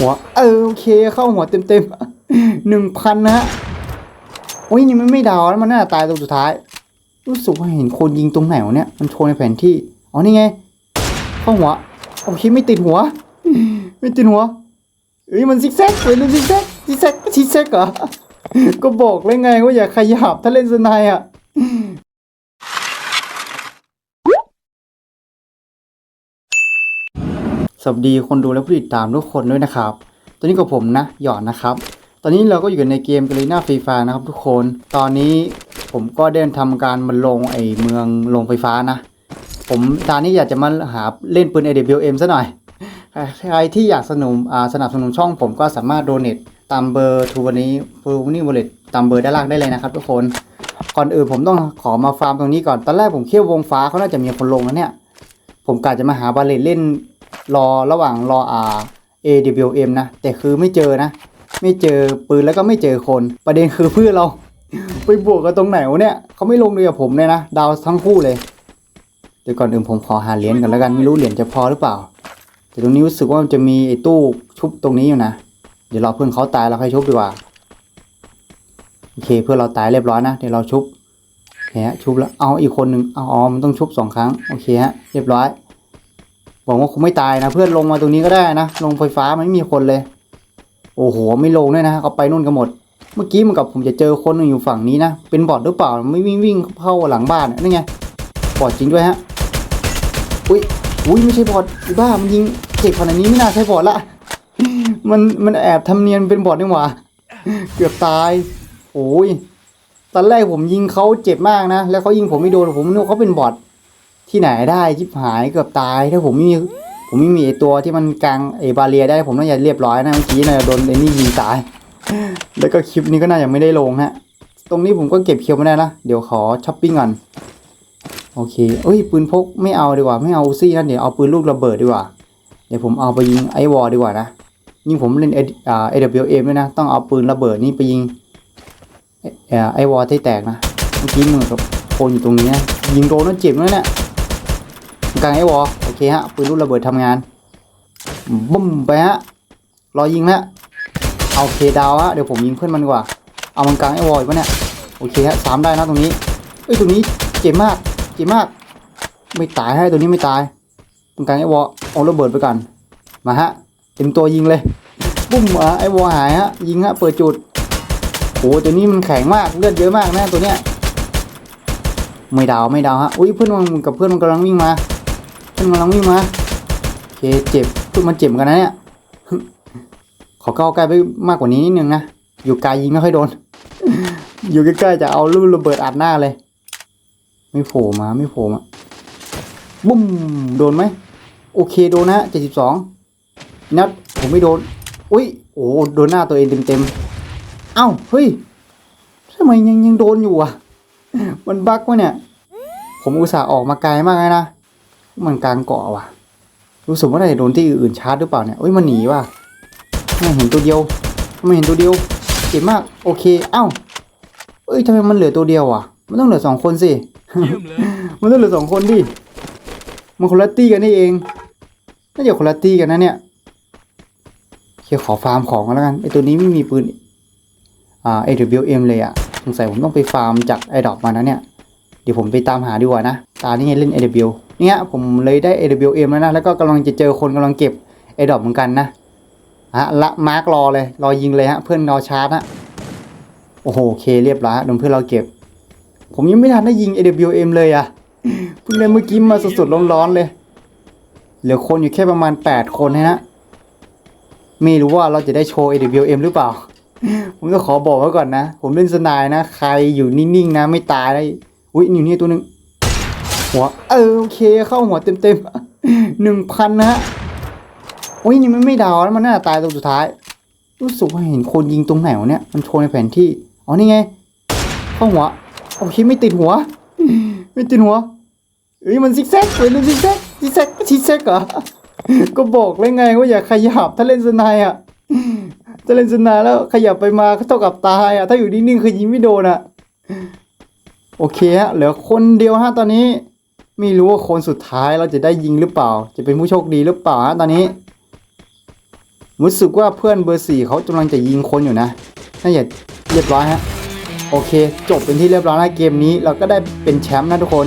หัว เออโอเคเข้าหัวเต็มเต็มหนึ่งพันนะฮะโอ้ยนี่มันไม่ดาวแล้วมันน่าตายตรงสุดท้าย รู้สึกว่าเห็นคนยิงตรงไหนวะเนี่ยมันโชว์ในแผนที่อ๋อนี่ไง เข้าหัวโอเคไม่ติดหัว ไม่ติดหัวเอ้ยมันซิกแซกเลยมันซิกแซกซิกแซกซิกแซกเหรอก็บอกเลยไงว่าอย่าขยับถ้าเล่นสไนอะ สวัสดีคนดูและผู้ติดตามทุกคนด้วยนะครับ ตอนนี้กับผมนะหยอดนะครับ ตอนนี้เราก็อยู่กันในเกมกาลีนาฟรีไฟนะครับทุกคน ตอนนี้ผมก็เดินทำการมาลงไอเมืองลงไฟฟ้านะ ผมตอนนี้อยากจะมาหาเล่นปืน AWM ซะหน่อย ใครที่อยากสนับสนุนอ่าสนับสนุนช่องผมก็สามารถโดเน a ตามเบอร์ทูวันนี้ฟูนี่วอลเลตตามเบอร์ด้านล่างได้เลยนะครับทุกคน ก่อนอื่นผมต้องขอมาฟาร์มตรงนี้ก่อน ตอนแรกผมเคี่ยววงฟ้าเขาน่าจะมีคนลงแล้วเนี่ย ผมกะจะมาหาบาเลตเล่น รอระหว่างรออ่า AWM นะ แต่คือไม่เจอนะ ไม่เจอปืนแล้วก็ไม่เจอคน ประเด็นคือเพื่อนเรา ไปบวกกันตรงไหนวะเนี่ยเขาไม่ลงเลยกับผมเลยนะ ดาวทั้งคู่เลยเดี๋ยวก่อนอื่นผมขอหาเหรียญก่อนแล้วกันไม่รู้เหรียญจะพอหรือเปล่า แต่ตรงนี้รู้สึกว่ามันจะมีไอ้ตู้ชุบตรงนี้อยู่นะ เดี๋ยวรอเพื่อนเขาตายเราค่อยชุบดีกว่าโอเคเพื่อนเราตายเรียบร้อยนะเดี๋ยวเราชุบแหมชุบแล้วเอาอีกคนหนึ่งเอาอ๋อมันต้องชุบสองครั้งโอเคฮะเรียบร้อย วังว่าคงไม่ตายนะ เพื่อนลงมาตรงนี้ก็ได้นะ ลงไฟฟ้ามันไม่มีคนเลย โอ้โห ไม่ลงด้วยนะเขาไปนู่นกันหมด เมื่อกี้มันกับผมจะเจอคนหนึงอยู่ฝั่งนี้นะ เป็นบอทหรือเปล่า ไม่วิ่งวิ่งเข้าหลังบ้านนี่ไง บอทจริงด้วยฮะ อุ้ย อุ้ยไม่ใช่บอทอีบ้า มันยิงเจ็บขนาดนี้ไม่น่าใช่บอทละ มัน มันแอบทำเนียนเป็นบอทนี่หว่า เกือบตาย โอ้ย ตอนแรกผมยิงเขาเจ็บมากนะ แล้วเขายิงผมไม่โดน ผมนึกว่าเขาเป็นบอท ที่ไหนได้ชิบหายเกือบตายถ้าผมไม่มีผมไม่มีไอตัวที่มันกลางไอบาเรียได้ผมน่าจะเรียบร้อยนะเมื่อกี้น่าจะโดนไอ้นี่ยิงตาย แล้วก็คลิปนี้ก็น่าจะไม่ได้ลงฮะ ตรงนี้ผมก็เก็บเคียวไม่ได้ละเดี๋ยวขอช้อปปิ้งก่อนโอเคเอ้ยปืนพกไม่เอาดีกว่าไม่เอาซี่นะเดี๋ยวเอาปืนลูกระเบิดดีกว่า เดี๋ยวผมเอาไปยิงไอวอลดีกว่านะยิ่งผมเล่น A- อ่า AWM ด้วยนะ ต้องเอาปืนระเบิดนี่ไปยิงไอวอลที่แตกนะเมื่อกี้มือกับคนอยู่ตรงนี้นะยิงโดนแล้วเจ็บเลยเนี่ย กลางไอวอลโอเคฮะปืนลูกระเบิดทำงานบุ้มไปฮะรอยิงนะเอาเคดาวฮะเดี๋ยวผมยิงเพื่อนมันดีกว่า เอามันกลางไอวอลอีกวะเนี่ยโอเคฮะสามได้นะตรงนี้เอ้ยตรงนี้เจ็บมากเจ็บมาก ไม่ตายให้ตัวนี้ไม่ตายตรงกลางไอวอลเอาระเบิดไปก่อนมาฮะเต็มตัวยิงเลยปุ้มอะไอวอลหายฮะยิงฮะเปิดจุดโอ้ตัวนี้มันแข็งมากเลือดเยอะมากนะตัวเนี้ยไม่ดาวไม่ดาวฮะอุ้ยเพื่อนมันกับเพื่อนมันกำลังวิ่งมา มันกำลังวิ่งมาโอเคเจ็บเพื่อมันเจ็บเหมือนกันนะเนี่ยขอก้าใกล้ไปมากกว่านี้นิดนึงนะอยู่ไกลยิงไม่ค่อยโดน อยู่ใกล้ๆจะเอาลูกระเบิดอัดหน้าเลย ไม่โผล่มาไม่โผล่มาบุ้มโดนไหมโอเคโดนนะเจ็ดสิบสองนัดผมไม่โดนอุ้ยโอ้โดนหน้าตัวเองเต็มๆเอ้าเฮ้ยทำไมยังยังโดนอยู่อะ มันบั๊กวะเนี่ย ผมอุตส่าห์ออกมาไกลมากเลยนะ มันกลางเกาะว่ะ รู้สึกว่าน่าจะโดนที่อื่นชาร์จหรือเปล่าเนี่ยเอ้ยมันหนีว่ะไม่เห็นตัวเดียวไม่เห็นตัวเดียวเจ็บมากโอเคเอ้าเอ้ยทำไมมันเหลือตัวเดียวอะ มันต้องเหลือสองคนสิมันต้องเหลือสองคนดิมันคนละตี้กันนี่เองน่าจะคนละตี้กันนะเนี่ยเคขอฟาร์มของกันแล้วกันไอตัวนี้ไม่มีปืนอ่า AWM เลยอะสงสัยผมต้องไปฟาร์มจากไอดอปมานะเนี่ยเดี๋ยวผมไปตามหาดีกว่านะตานี่เล่น AW เนี่ยผมเลยได้ AWM แล้วนะ แล้วก็กำลังจะเจอคนกำลังเก็บไอดอปเหมือนกันนะฮะละมาร์กรอเลย รอยิงเลยฮะ เพื่อนรอชาร์จฮะ โอ้โหโอเคเรียบร้อยโดนเพื่อนเราเก็บ ผมยังไม่ทันได้ยิง AWM เลยอะเพิ่งเล่นเมื่อกี้มาสดๆร้อนๆเลย เหลือคนอยู่แค่ประมาณ 8 คนนะฮะไม่รู้ว่าเราจะได้โชว์ AWM หรือเปล่า ผมจะขอบอกไว้ก่อนนะ ผมเล่นสนายนะ ใครอยู่นิ่งๆนะ ไม่ตายได้ อุ้ยอยู่นี่ตัวหนึ่ง หัวเออโอเคเข้าหัวเต็มๆหนึ่งพันนะฮะโอ้ยนี่มันไม่ดาวแล้วมันน่าตายตรงสุดท้าย รู้สึกว่าเห็นคนยิงตรงไหนวะเนี่ยมันโชว์ในแผนที่อ๋อนี่ไง เข้าหัวโอเคไม่ติดหัว ไม่ติดหัวเอ้ยมันซิกแซกเลยมันซิกแซกซิกแซกซิกแซกเหรอก็บอกเลยไงว่าอย่าขยับถ้าเล่นสนด์อะถ้าเล่นสนด์แล้วขยับไปมาก็เท่ากับตายอะถ้าอยู่นิ่งๆคือยิงไม่โดนอะโอเคฮะเหลือคนเดียวฮะตอนนี้ ไม่รู้ว่าคนสุดท้ายเราจะได้ยิงหรือเปล่า จะเป็นผู้โชคดีหรือเปล่าฮะตอนนี้รู้สึกว่าเพื่อนเบอร์สี่เขากำลังจะยิงคนอยู่นะน่าจะเรียบร้อยฮะโอเค จบเป็นที่เรียบร้อยแล้วเกมนี้เราก็ได้เป็นแชมป์นะทุกคน